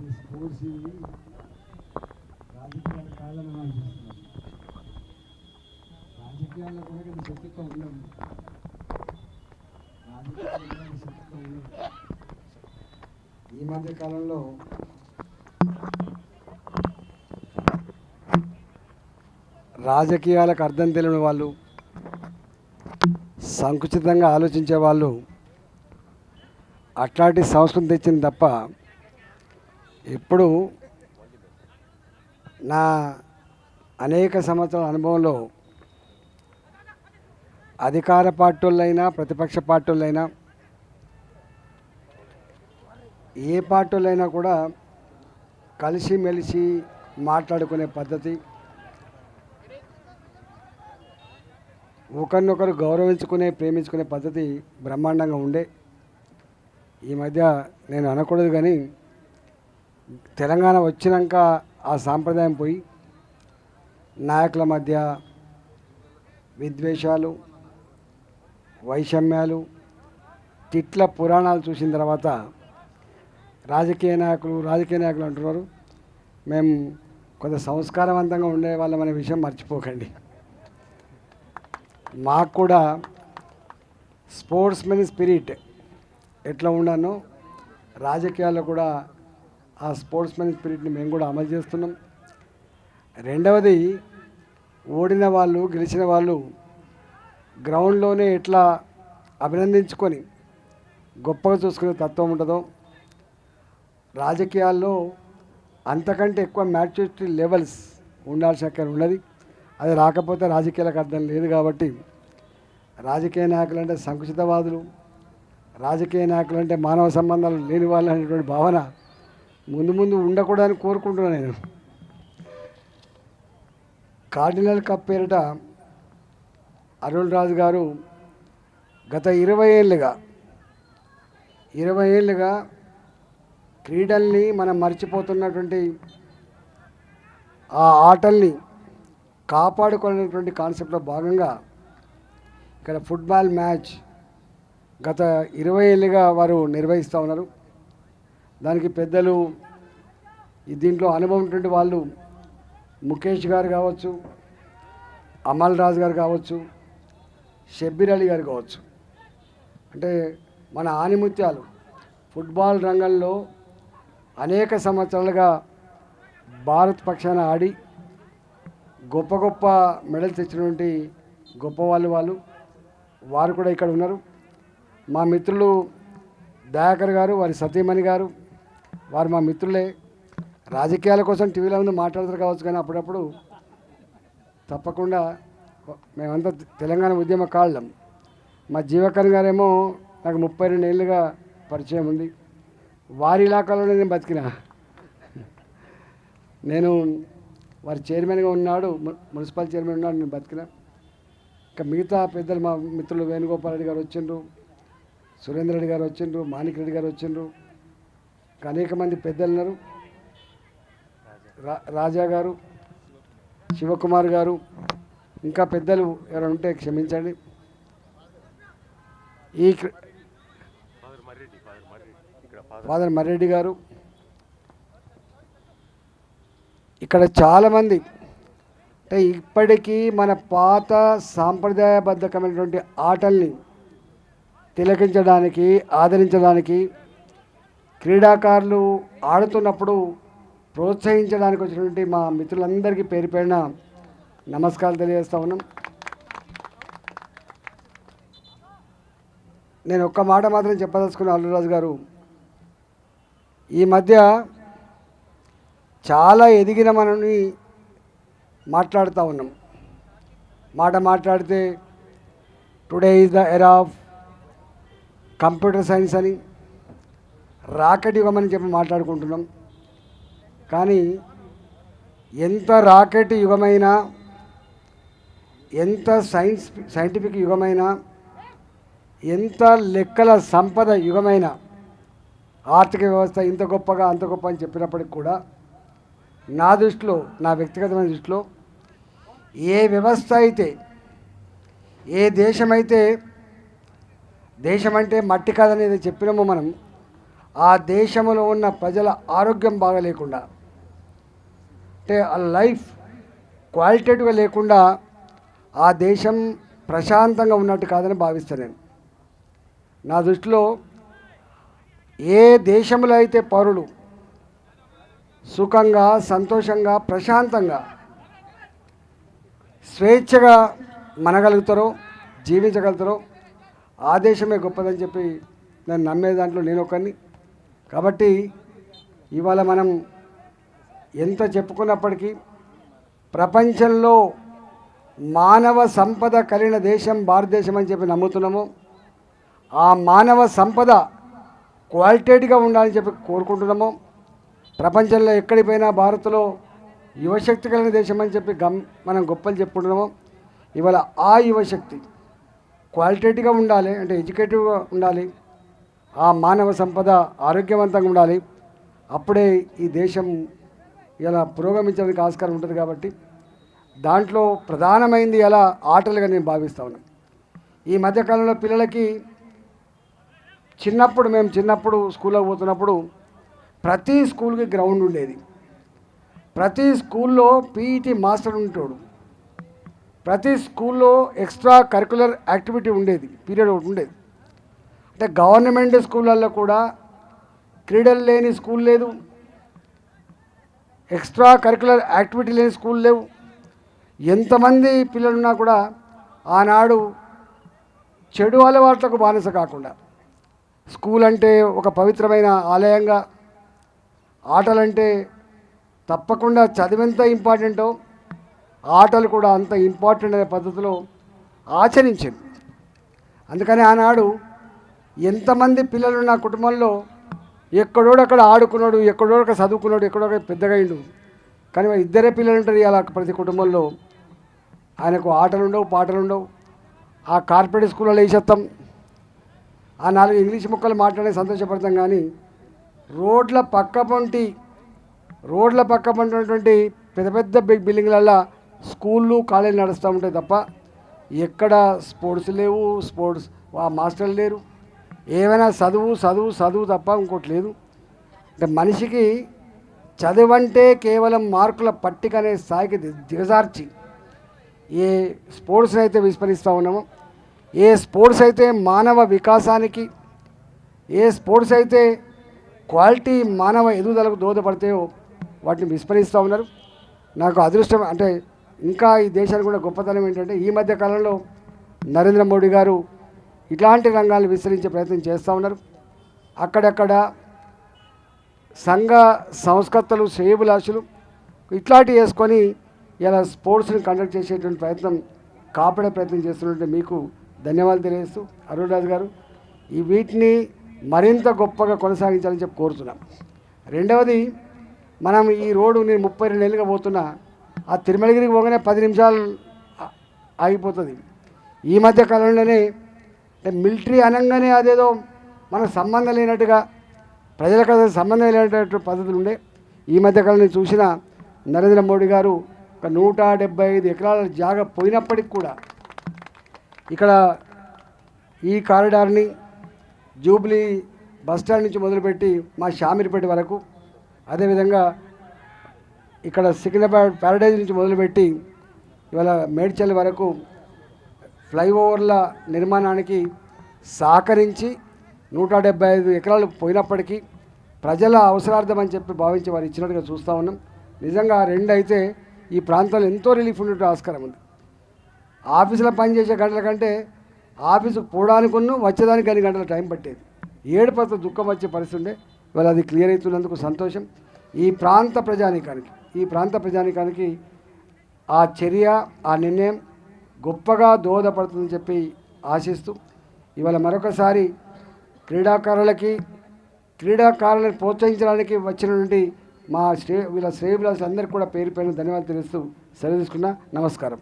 ఈ స్పోర్ట్స్ ఇవి రాజకీయాలు కాదని మనం చూస్తున్నాం. రాజకీయాల్లో కూడా కొంచెం శక్తితో ఉండడం రాజకీయాల్లో కూడా కొంచెం శక్తితో ఉండడం ఈ మధ్య కాలంలో రాజకీయాలకు అర్థం తెలియని వాళ్ళు సంకుచితంగా ఆలోచించే వాళ్ళు అట్లాంటి సంస్కృతి తెచ్చింది తప్ప ఇప్పుడు నా అనేక సంవత్సరాల అనుభవంలో అధికార పార్టీలైనా ప్రతిపక్ష పార్టీలైనా ఏ పార్టీలైనా కూడా కలిసిమెలిసి మాట్లాడుకునే పద్ధతి ఒకరినొకరు గౌరవించుకునే ప్రేమించుకునే పద్ధతి బ్రహ్మాండంగా ఉండే. ఈ మధ్య నేను అనకూడదు కానీ తెలంగాణ వచ్చినాక ఆ సాంప్రదాయం పోయి నాయకుల మధ్య విద్వేషాలు వైషమ్యాలు తిట్ల పురాణాలు చూసిన తర్వాత రాజకీయ నాయకులు రాజకీయ నాయకులు అంటున్నారు మేము కొంత సంస్కారవంతంగా ఉండే వాళ్ళం అనే విషయం మర్చిపోకండి. మాకు కూడా స్పోర్ట్స్ మెన్ స్పిరిట్ ఎట్లా ఉన్నానో రాజకీయాల్లో కూడా ఆ స్పోర్ట్స్ మ్యాన్ స్పిరిట్ని మేము కూడా అమలు చేస్తున్నాం. రెండవది ఓడిన వాళ్ళు గెలిచిన వాళ్ళు గ్రౌండ్లోనే ఎట్లా అభినందించుకొని గొప్పగా చూసుకునే తత్వం ఉంటుందో రాజకీయాల్లో అంతకంటే ఎక్కువ మ్యాచ్యూరిటీ లెవెల్స్ ఉండాల్సిన అక్కడ ఉన్నది. అది రాకపోతే రాజకీయాలకు అర్థం లేదు కాబట్టి రాజకీయ నాయకులు అంటే సంకుచితవాదులు రాజకీయ నాయకులు అంటే మానవ సంబంధాలు లేని వాళ్ళు అనేటువంటి భావన ముందు ముందు ఉండకూడదని కోరుకుంటున్నాను నేను. కార్డినల్ కప్ పేరిట అరుణ్ రాజు గారు గత ఇరవై ఏళ్ళుగా ఇరవై ఏళ్ళుగా క్రీడల్ని మనం మర్చిపోతున్నటువంటి ఆ ఆటల్ని కాపాడుకునేటువంటి కాన్సెప్ట్లో భాగంగా ఇక్కడ ఫుట్బాల్ మ్యాచ్ గత ఇరవై ఏళ్ళుగా వారు నిర్వహిస్తూ ఉన్నారు. దానికి పెద్దలు దీంట్లో అనుభవం ఉన్నటువంటి వాళ్ళు ముఖేష్ గారు కావచ్చు అమల్ రాజు గారు కావచ్చు షబ్బీర్ అలీ గారు కావచ్చు. అంటే మన ఆనిముత్యాలు ఫుట్బాల్ రంగంలో అనేక సంవత్సరాలుగా భారత్ పక్షాన ఆడి గొప్ప గొప్ప మెడల్స్ తెచ్చినటువంటి గొప్ప వాళ్ళు వాళ్ళు. వారు కూడా ఇక్కడ ఉన్నారు. మా మిత్రులు దయాకర్ గారు వారి సతీమణి గారు వారు మా మిత్రులే. రాజకీయాల కోసం టీవీలో ముందు మాట్లాడతారు కావచ్చు కానీ అప్పుడప్పుడు తప్పకుండా మేమంతా తెలంగాణ ఉద్యమ కాళ్ళం. మా జీవకరణ్ గారేమో నాకు ముప్పై రెండు ఏళ్ళుగా పరిచయం ఉంది. వారి ఇలాకాలోనే నేను బతికిన. నేను వారి చైర్మన్గా ఉన్నాడు మున్సిపల్ చైర్మన్ ఉన్నాడు నేను బతికిన. ఇంకా మిగతా పెద్దలు మా మిత్రులు వేణుగోపాల్ రెడ్డి గారు వచ్చిండ్రు సురేందర్ రెడ్డి గారు వచ్చిండ్రు మాణిక్ రెడ్డి గారు వచ్చిండ్రు. అనేక మంది పెద్దలు ఉన్నారు రాజా గారు శివకుమార్ గారు ఇంకా పెద్దలు ఎవరైనా ఉంటే క్షమించండి. ఈ ఫాదర్ మర్రెడ్డి గారు ఇక్కడ చాలామంది అంటే ఇప్పటికీ మన పాత సాంప్రదాయబద్ధకమైనటువంటి ఆటల్ని తిలకించడానికి ఆదరించడానికి క్రీడాకారులు ఆడుతున్నప్పుడు ప్రోత్సహించడానికి వచ్చినటువంటి మా మిత్రులందరికీ పేరు పేరున నమస్కారాలు తెలియజేస్తా ఉన్నాం. నేను ఒక్క మాట మాత్రం చెప్పదలుచుకున్న అల్లురాజు గారు ఈ మధ్య చాలా ఎదిగిన మనని మాట్లాడుతూ ఉన్నాం. మాట మాట్లాడితే today is the era of computer science అని రాకెట్ యుగం అని చెప్పి మాట్లాడుకుంటున్నాం. కానీ ఎంత రాకెట్ యుగమైనా ఎంత సైన్స్ సైంటిఫిక్ యుగమైనా ఎంత లెక్కల సంపద యుగమైన ఆర్థిక వ్యవస్థ ఇంత గొప్పగా అంత గొప్ప అని చెప్పినప్పటికి కూడా నా దృష్టిలో నా వ్యక్తిగతమైన దృష్టిలో ఏ వ్యవస్థ అయితే ఏ దేశమైతే దేశం అంటే మట్టి కాదనేది చెప్పినామో మనం ఆ దేశంలో ఉన్న ప్రజల ఆరోగ్యం బాగలేకుండా అంటే ఆ లైఫ్ క్వాలిటేటివ్గా లేకుండా ఆ దేశం ప్రశాంతంగా ఉన్నట్టు కాదని భావిస్తాను నేను. నా దృష్టిలో ఏ దేశంలో అయితే పౌరులు సుఖంగా సంతోషంగా ప్రశాంతంగా స్వేచ్ఛగా మనగలుగుతారో జీవించగలుగుతారో ఆ దేశమే గొప్పదని చెప్పి నేను నమ్మే దాంట్లో నేను ఒకరిని కాబట్టి ఇవాళ మనం ఎంత చెప్పుకున్నప్పటికీ ప్రపంచంలో మానవ సంపద కలిగిన దేశం భారతదేశం అని చెప్పి నమ్ముతున్నాము. ఆ మానవ సంపద క్వాలిటేటివ్గా ఉండాలని చెప్పి కోరుకుంటున్నాము. ప్రపంచంలో ఎక్కడికి పోయినా భారత్లో యువశక్తి కలిగిన దేశం అని చెప్పి గమ్ మనం గొప్పలు చెప్పుకుంటున్నాము. ఇవాళ ఆ యువశక్తి క్వాలిటేటివ్గా ఉండాలి అంటే ఎడ్యుకేటివ్గా ఉండాలి ఆ మానవ సంపద ఆరోగ్యవంతంగా ఉండాలి. అప్పుడే ఈ దేశం ఇలా పురోగమించడానికి ఆస్కారం ఉంటుంది కాబట్టి దాంట్లో ప్రధానమైంది ఎలా ఆటలుగా నేను భావిస్తా ఉన్నాను ఈ మధ్యకాలంలో పిల్లలకి చిన్నప్పుడు మేము చిన్నప్పుడు స్కూల్లో పోతున్నప్పుడు ప్రతి స్కూల్కి గ్రౌండ్ ఉండేది. ప్రతి స్కూల్లో పీఈటీ మాస్టర్ ఉంటాడు ప్రతి స్కూల్లో ఎక్స్ట్రా కరికులర్ యాక్టివిటీ ఉండేది పీరియడ్ ఒకటి ఉండేది. అంటే గవర్నమెంట్ స్కూళ్ళల్లో కూడా క్రీడలు లేని స్కూల్ లేదు ఎక్స్ట్రా కరికులర్ యాక్టివిటీ లేని స్కూల్ లేవు. ఎంతమంది పిల్లలున్నా కూడా ఆనాడు చెడు అలవాట్లకు బానిస కాకుండా స్కూల్ అంటే ఒక పవిత్రమైన ఆలయంగా ఆటలంటే తప్పకుండా చదివెంత ఇంపార్టెంటో ఆటలు కూడా అంత ఇంపార్టెంట్ అనే పద్ధతిలో ఆచరించింది. అందుకని ఆనాడు ఎంతమంది పిల్లలున్న కుటుంబంలో ఎక్కడోడు ఎక్కడోడక్కడ ఆడుకున్నాడు ఎక్కడోడక్కడ చదువుకున్నాడు ఎక్కడో పెద్దగా అయిండు. కానీ మరి ఇద్దరే పిల్లలు ఉంటారు ఇలా ప్రతి కుటుంబంలో. ఆయనకు ఆటలు ఉండవు పాటలు ఉండవు ఆ కార్పొరేట్ స్కూల్లో వేసేస్తాం ఆ నాలుగు ఇంగ్లీష్ ముక్కలు మాట్లాడే సంతోషపడతాం కానీ రోడ్ల పక్క పంటి రోడ్ల పక్క పొంటి పెద్ద పెద్ద బిగ్ బిల్డింగ్లల్లో స్కూళ్ళు కాలేజీలు నడుస్తూ ఉంటాయి తప్ప ఎక్కడ స్పోర్ట్స్ లేవు స్పోర్ట్స్ ఆ మాస్టర్లు లేరు. ఏమైనా చదువు చదువు చదువు తప్ప ఇంకోటి లేదు. అంటే మనిషికి చదువంటే కేవలం మార్కుల పట్టిక అనే స్థాయికి దిగజార్చి ఏ స్పోర్ట్స్ని అయితే విస్మరిస్తూ ఉన్నామో ఏ స్పోర్ట్స్ అయితే మానవ వికాసానికి ఏ స్పోర్ట్స్ అయితే క్వాలిటీ మానవ ఎదుగుదలకు దోహదపడతాయో వాటిని విస్మరిస్తూ ఉన్నారు. నాకు అదృష్టం అంటే ఇంకా ఈ దేశానికి కూడా గొప్పతనం ఏంటంటే ఈ మధ్య కాలంలో నరేంద్ర మోడీ గారు ఇట్లాంటి రంగాలను విస్తరించే ప్రయత్నం చేస్తూ ఉన్నారు. అక్కడక్కడ సంఘ సంస్కర్తలు శ్రేయభిలాషులు ఇట్లాంటివి వేసుకొని ఇలా స్పోర్ట్స్ని కండక్ట్ చేసేటువంటి ప్రయత్నం కాపాడే ప్రయత్నం చేస్తున్నట్టు మీకు ధన్యవాదాలు తెలియజేస్తూ అరుణ్ రాజు గారు ఈ వీటిని మరింత గొప్పగా కొనసాగించాలని చెప్పి కోరుతున్నాం. రెండవది మనం ఈ రోడ్డు నేను ముప్పై రెండు ఏళ్ళుగా పోతున్నా ఆ తిరుమలగిరికి పోగానే పది నిమిషాలు ఆగిపోతుంది. ఈ మధ్య కాలంలోనే అంటే మిలిటరీ అనగానే అదేదో మనకు సంబంధం లేనట్టుగా ప్రజలకు అసలు సంబంధం లేనటువంటి పద్ధతులు ఉండే. ఈ మధ్యకాలం నేను చూసిన నరేంద్ర మోడీ గారు ఒక నూట డెబ్బై ఐదు ఎకరాల జాగా పోయినప్పటికి కూడా ఇక్కడ ఈ కారిడార్ని జూబ్లీ బస్ స్టాండ్ నుంచి మొదలుపెట్టి మా షామీర్పేట వరకు అదేవిధంగా ఇక్కడ సికింద్రాబాద్ ప్యారడైజ్ నుంచి మొదలుపెట్టి ఇవాళ మేడ్చల్ వరకు ఫ్లైఓవర్ల నిర్మాణానికి సహకరించి నూట డెబ్బై ఐదు ఎకరాలు పోయినప్పటికీ ప్రజల అవసరార్థం అని చెప్పి భావించి వారు ఇచ్చినట్టుగా చూస్తూ ఉన్నాం. నిజంగా రెండు అయితే ఈ ప్రాంతంలో ఎంతో రిలీఫ్ ఉండే ఆస్కారం ఉంది. ఆఫీసులో పనిచేసే గంటల కంటే ఆఫీసుకు పోవడానికి వచ్చేదానికి అన్ని గంటల టైం పట్టేది. ఏడు పత్ర దుఃఖం వచ్చే పరిస్థితి ఉండే. ఇవాళ అది క్లియర్ అవుతున్నందుకు సంతోషం. ఈ ప్రాంత ప్రజానీకానికి ఈ ప్రాంత ప్రజానీకానికి ఆ చర్య ఆ నిర్ణయం గొప్పగా దోహదపడుతుందని చెప్పి ఆశిస్తూ ఇవాళ మరొకసారి క్రీడాకారులకి క్రీడాకారులను ప్రోత్సహించడానికి వచ్చినటువంటి మా శ్రే వీళ్ళ శ్రేయభిలాసులందరికీ కూడా పేరు పేరు ధన్యవాదాలు తెలుస్తూ సెలవు తీసుకున్నా. నమస్కారం.